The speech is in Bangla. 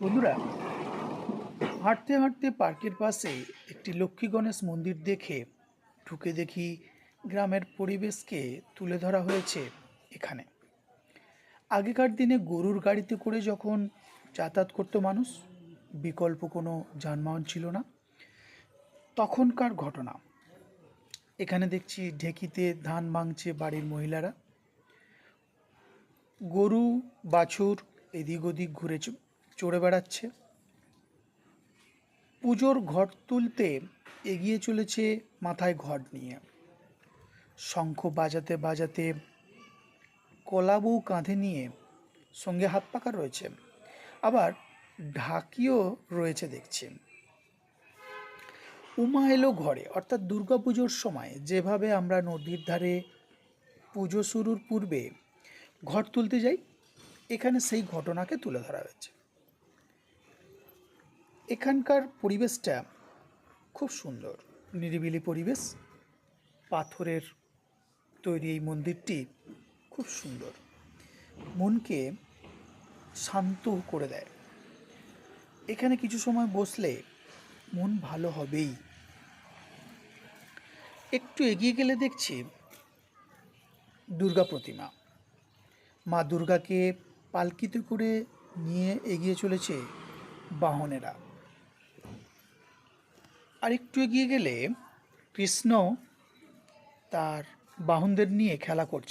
বন্ধুরা, হাঁটতে হাঁটতে পার্কের পাশে একটি লক্ষ্মী গণেশ মন্দির দেখে ঢুকে দেখি গ্রামের পরিবেশকে তুলে ধরা হয়েছে এখানে। আগেকার দিনে গরুর গাড়িতে করে যখন যাতায়াত করতো মানুষ, বিকল্প কোনো যানবাহন ছিল না। তখনকার ঘটনা, এখানে দেখছি ঢেকিতে ধান ভাঙছে বাড়ির মহিলারা। গরু, বাছুর এদিক ওদিক ঘুরে চড়ে বেড়াচ্ছে। পুজোর ঘট তুলতে এগিয়ে চলেছে মাথায় ঘট নিয়ে। শঙ্খ বাজাতে বাজাতে কলাবউ কাঁধে নিয়ে সঙ্গে হাত পাকা রয়েছে। আবার ঢাকিও রয়েছে দেখছি। উমা এলো ঘরে, অর্থাৎ দুর্গাপুজোর সময়। যেভাবে আমরা নদীর ধারে পুজো শুরুর পূর্বে ঘট তুলতে যাই, এখানে সেই ঘটনাকে তুলে ধরা হয়েছে। এখানকার পরিবেশটা খুব সুন্দর। নিরিবিলি পরিবেশ, পাথরের তৈরি এই মন্দিরটি খুব সুন্দর। মনকে শান্ত করে দেয়। এখানে কিছু সময় বসলে মন ভালো হবেই। একটু এগিয়ে গেলে দেখছি দুর্গা প্রতিমা। মা দুর্গাকে পালকিতে করে নিয়ে এগিয়ে চলেছে বাহনেরা। আর একটু এগিয়ে গেলে কৃষ্ণ তার বাহনদের নিয়ে খেলা করছে।